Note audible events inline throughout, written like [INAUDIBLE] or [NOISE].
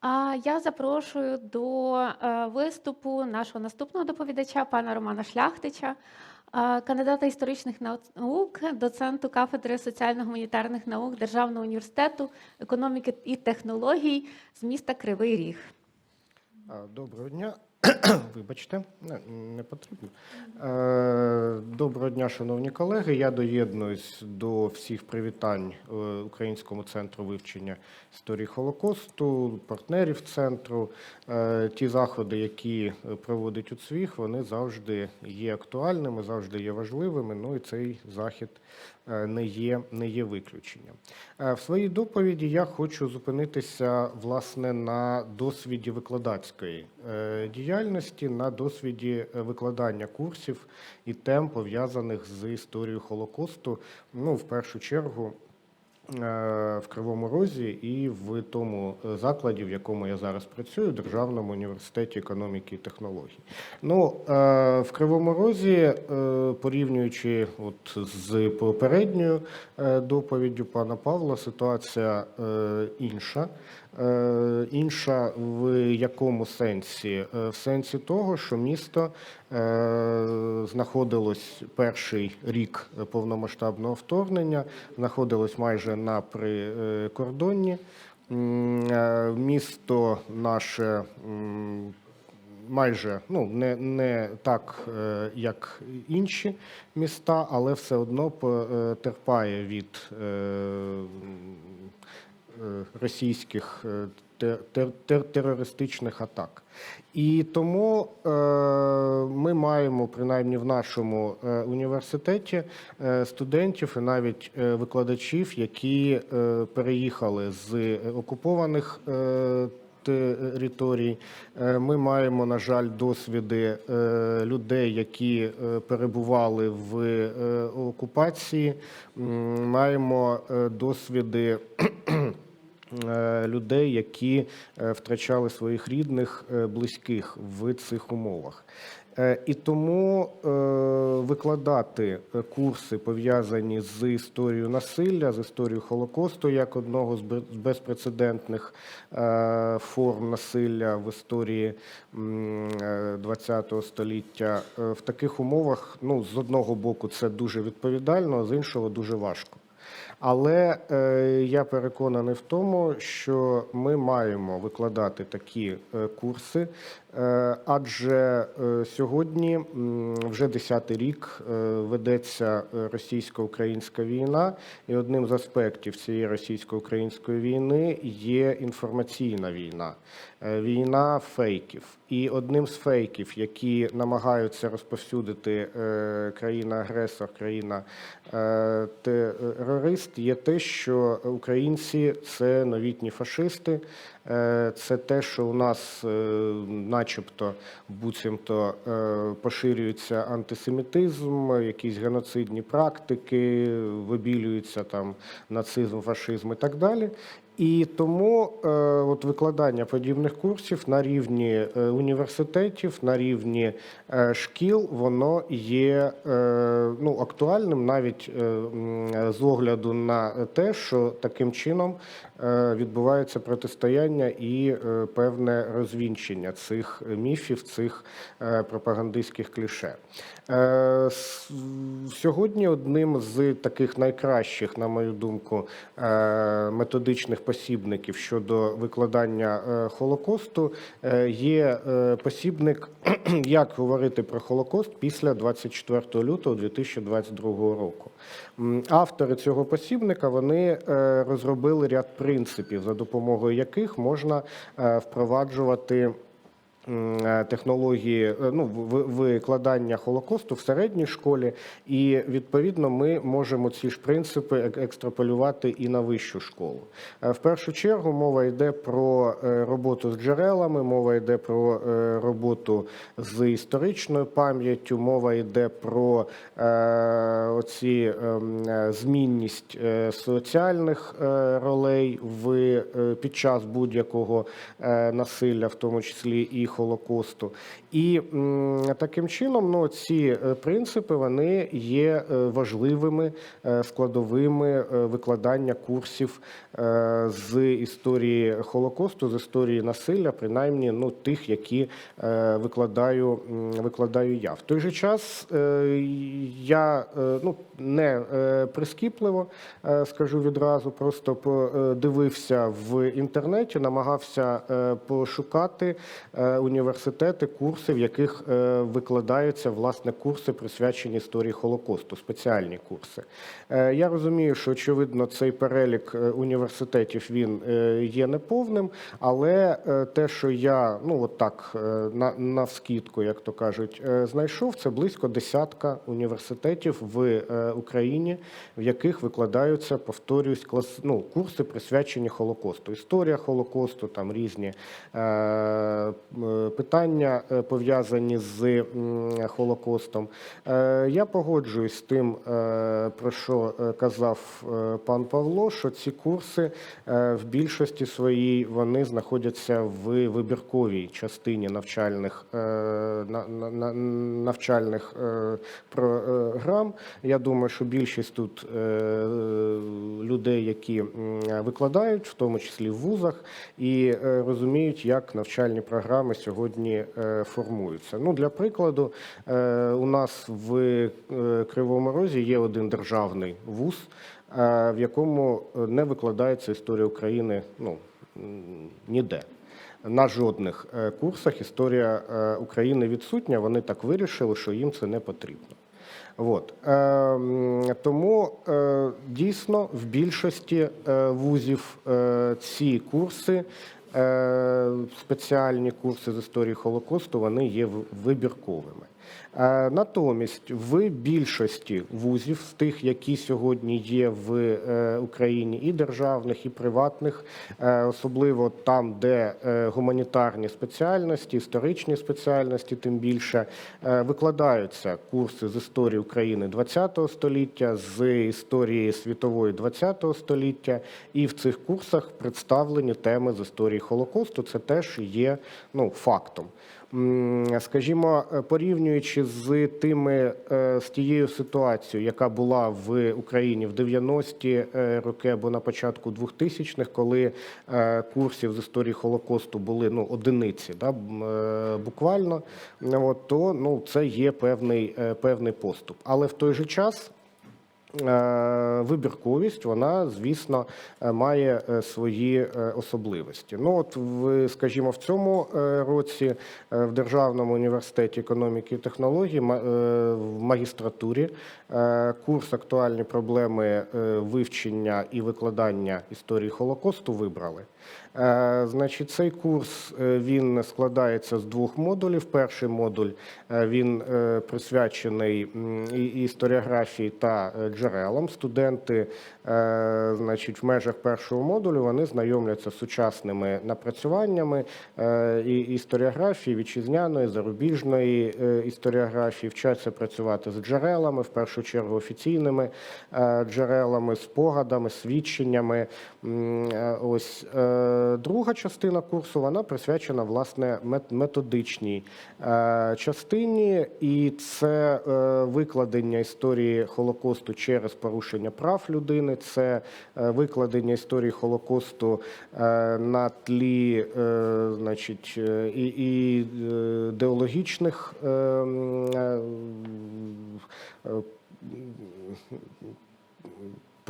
А я запрошую до е, виступу нашого наступного доповідача, пана Романа Шляхтича, е, кандидата історичних наук, доценту кафедри соціально-гуманітарних наук Державного університету економіки і технологій з міста Кривий Ріг. Доброго дня. [COUGHS] Вибачте, не, потрібно. Е, Доброго дня, шановні колеги. Я доєднуюсь до всіх привітань е, Українському центру вивчення історії Холокосту, партнерів центру. Е, Ті заходи, які проводить УЦВІХ, вони завжди є актуальними, завжди є важливими. Ну і цей захід не є, не є виключенням. Е, В своїй доповіді я хочу зупинитися власне на досвіді викладацької е, діяльності, на досвіді е, викладання курсів і тем пов'язаних з історією Холокосту. Ну, в першу чергу. Е, В Кривому Розі і в тому закладі, в якому я зараз працюю, Державному університеті економіки і технологій. Ну, е, в Кривому Розі, е, порівнюючи от з попередньою доповіддю пана Павла, ситуація інша. Інша в якому сенсі? В сенсі того, що місто знаходилось перший рік повномасштабного вторгнення, знаходилось майже на прикордонні. Е, Місто наше майже ну не, не так, е, як інші міста, але все одно потерпає від е, е, російських тер- тер- терористичних атак. І тому е, ми маємо, принаймні в нашому е, університеті, е, студентів і навіть е, викладачів, які переїхали з окупованих е, територій. Ми маємо, на жаль, досвіди людей, які перебували в окупації. Маємо досвіди людей, які е, втрачали своїх рідних, е, близьких в цих умовах. Е, І тому е, викладати е, курси пов'язані з історією насилля, з історією Холокосту, як одного з безпрецедентних е, форм насилля в історії ХХ століття, е, в таких умовах, ну, з одного боку, це дуже відповідально, а з іншого дуже важко. Але е, я переконаний в тому, що ми маємо викладати такі е, курси, адже е, сьогодні вже 10-й рік е, ведеться е, російсько-українська війна, і одним з аспектів цієї російсько-української війни є інформаційна війна, е, війна фейків. І одним з фейків, які намагаються розповсюдити е, країна-агресор, країна е, терорист, є те, що українці це новітні фашисти, е, це те, що у нас, е, начебто, буцімто е, поширюється антисемітизм, якісь геноцидні практики, вибілюється там нацизм, фашизм і так далі. І тому е, от викладання подібних курсів на рівні е, університетів, на рівні е, шкіл, воно є е, ну, актуальним навіть е, з огляду на те, що таким чином е, відбувається протистояння і е, певне розвінчення цих міфів, цих е, пропагандистських кліше. Е, Сьогодні одним з таких найкращих, на мою думку, е, методичних посібників щодо викладання е, Холокосту е, є е, посібник, як говорити про Холокост після 24 лютого 2022 року. Автори цього посібника вони е, розробили ряд принципів, за допомогою яких можна е, впроваджувати технології е, ну, викладання Холокосту в середній школі, і відповідно ми можемо ці ж принципи ек- екстраполювати і на вищу школу. Е, В першу чергу мова йде про е, роботу з джерелами, мова йде про е, роботу з історичною пам'яттю, мова йде про е, оці ем, е, змінність е, соціальних е, ролей в е, під час будь-якого е, насилля, в тому числі і Холокосту. І таким чином ну, ці е, принципи вони є е, важливими е, складовими викладання курсів з історії Холокосту, з історії насилля, принаймні ну, тих, які викладаю, викладаю я. В той же час я ну, не прискіпливо скажу відразу, просто подивився в інтернеті, намагався пошукати університети, курси, в яких е, викладаються власне курси, присвячені історії Холокосту, спеціальні курси. Е, Я розумію, що очевидно цей перелік е, університетів він є неповним, але те, що я ну от так на навскідку, як то кажуть, знайшов, це близько десятка університетів в Україні, в яких викладаються, повторюсь, клас, ну, курси присвячені Холокосту. Історія Холокосту, там різні питання е, пов'язані з Холокостом. Е, Я погоджуюсь з тим, е, про що е, казав е, пан Павло, що ці курси е, в більшості своїй вони знаходяться в вибірковій частині навчальних е, на- на- на- навчальних е, програм. Я думаю, що більшість тут е, людей, які викладають, в тому числі в вузах, і е, розуміють, як навчальні програми сьогодні е, формуються. Ну, для прикладу, е, у нас в е, Кривому Розі є один державний вуз, в якому не викладається історія України ну, ніде. На жодних курсах історія України відсутня. Вони так вирішили, що їм це не потрібно. От. Е, тому дійсно в більшості вузів ці курси, спеціальні курси з історії Холокосту, вони є вибірковими. Е, Натомість в більшості вузів, з тих, які сьогодні є в е, Україні, і державних, і приватних, е, особливо там, де гуманітарні спеціальності, історичні спеціальності, тим більше викладаються курси з історії України ХХ століття, з історії світової ХХ століття, і в цих курсах представлені теми з історії Холокосту. Це теж є ну, фактом. Скажімо, порівнюючи з тими е, з тією ситуацією, яка була в Україні в 90-ті е, роки або на початку 2000-х, коли е, курсів з історії Холокосту були ну одиниці, да, буквально, от, то ну це є певний, певний поступ. Але в той же час. Е, Вибірковість, вона, звісно, е, має е, свої особливості. Ну, от, в, скажімо, в цьому році в Державному університеті економіки і технологій в магістратурі курс актуальні проблеми вивчення і викладання історії Холокосту вибрали. Е, Значить, цей курс е, він складається з двох модулів. Перший модуль е, він присвячений історіографії та джерелам. Студенти, значить, в межах першого модулю вони знайомляться з сучасними напрацюваннями і історіографії вітчизняної, зарубіжної історіографії, вчаться працювати з джерелами, в першу чергу офіційними джерелами, спогадами, свідченнями. Ось друга частина курсу вона присвячена власне методичній е, частині, і це е, викладення історії Холокосту через порушення прав людини, це е, викладення історії Холокосту на тлі, значить, і, і ідеологічних.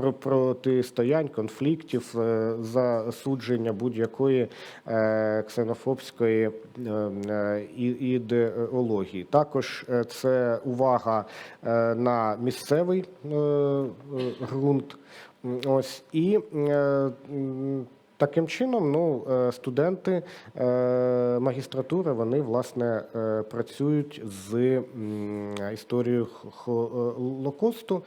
Про протистоянь, конфліктів, е, засудження будь-якої е, ксенофобської е, ідеології. Також це увага на місцевий ґрунт. Ось і Таким чином, ну, е, студенти е, магістратури вони власне е, працюють з історією Холокосту.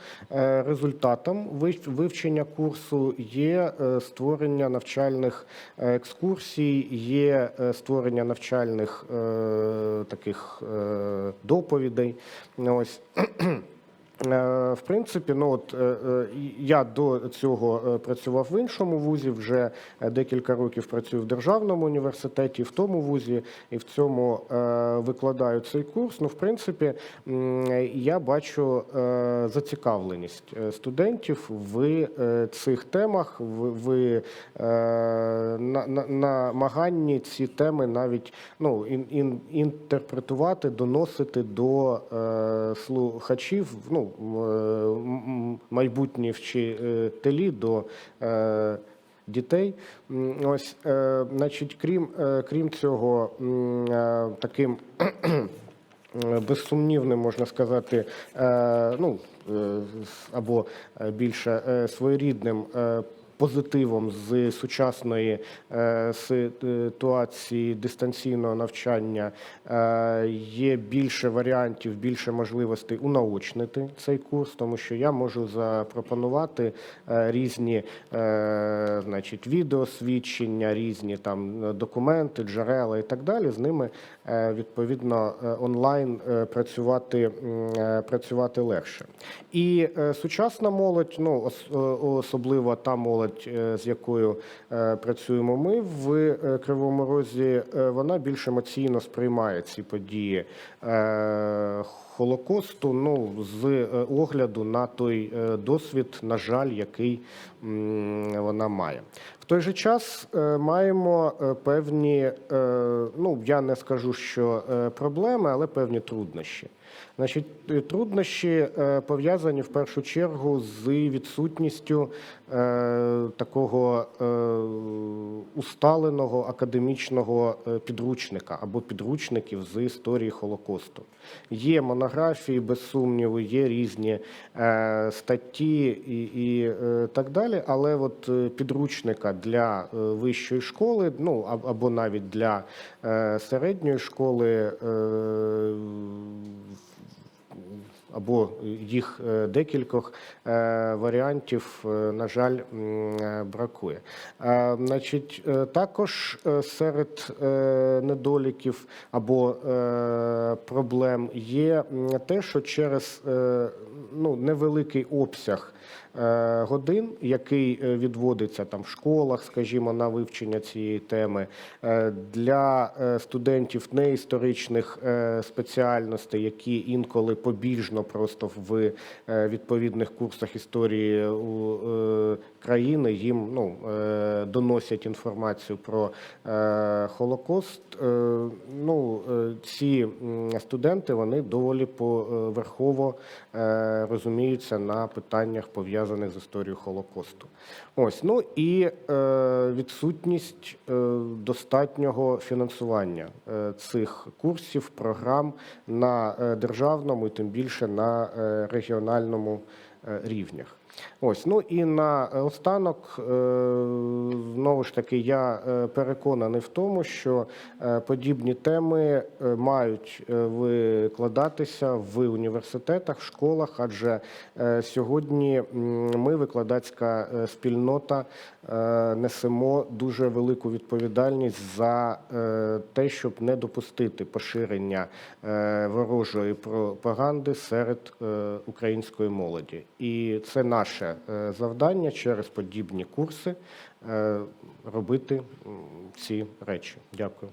Результатом вивчення курсу є створення навчальних екскурсій, є створення навчальних таких доповідей. Ось. Е, В принципі, ну от е, е, я до цього працював в іншому вузі. Вже декілька років працюю в державному університеті, в тому вузі, і в цьому викладаю цей курс. Ну, в принципі, я бачу зацікавленість студентів в цих темах, в, в на, на, намаганні ці теми навіть ну, ін, ін, інтерпретувати, доносити до слухачів, ну, майбутні вчителі, до е, дітей. Ось, е, значить, крім, е, крім цього, е, таким е, [CLEARS THROAT] безсумнівним, можна сказати, е, ну, е, або е, більше е, своєрідним е, позитивом з сучасної е, ситуації дистанційного навчання е, є більше варіантів, більше можливостей унаочнити цей курс, тому що я можу запропонувати е, різні значить, відеосвідчення, різні там документи, джерела і так далі. З ними відповідно онлайн працювати, працювати легше. І сучасна молодь, ну особливо та молодь, е, з якою е, працюємо ми в е, Кривому Розі, вона більш емоційно сприймає ці події Холокосту. Ну з огляду на той досвід, на жаль, який вона має. В той же час маємо певні, ну я не скажу, що проблеми, але певні труднощі. Значить, е, труднощі е, пов'язані в першу чергу з відсутністю е, такого усталеного академічного е, підручника або підручників з історії Холокосту. Є монографії, без сумніву, є різні е, статті і, і е, так далі, але от е, підручника для е, вищої школи, ну або навіть для е, середньої школи. Е, або їх е, декількох е, варіантів, е, на жаль, бракує. Значить, також серед недоліків або проблем є те, що через ну, невеликий обсяг годин, який е, відводиться там в школах, скажімо, на вивчення цієї теми, е, для е, студентів неісторичних е, спеціальностей, які інколи побіжно просто в е, відповідних курсах історії е, країни їм ну, е, доносять інформацію про е, Холокост. Е, Ну, е, ці студенти вони доволі поверхово е, розуміються на питаннях пов'язаних з історією Холокосту. Ось ну і е, відсутність е, достатнього фінансування е, цих курсів, програм на е, державному і тим більше на е, регіональному е, рівнях. Ось ну і на останок е, знову ж таки я е, переконаний в тому, що е, подібні теми е, мають е, викладатися в університетах, в школах, адже е, сьогодні ми, викладацька е, спільнота, е, несемо дуже велику відповідальність за е, те, щоб не допустити поширення е, ворожої пропаганди серед е, української молоді. І це наше е, завдання через подібні курси е, робити ці речі. Дякую.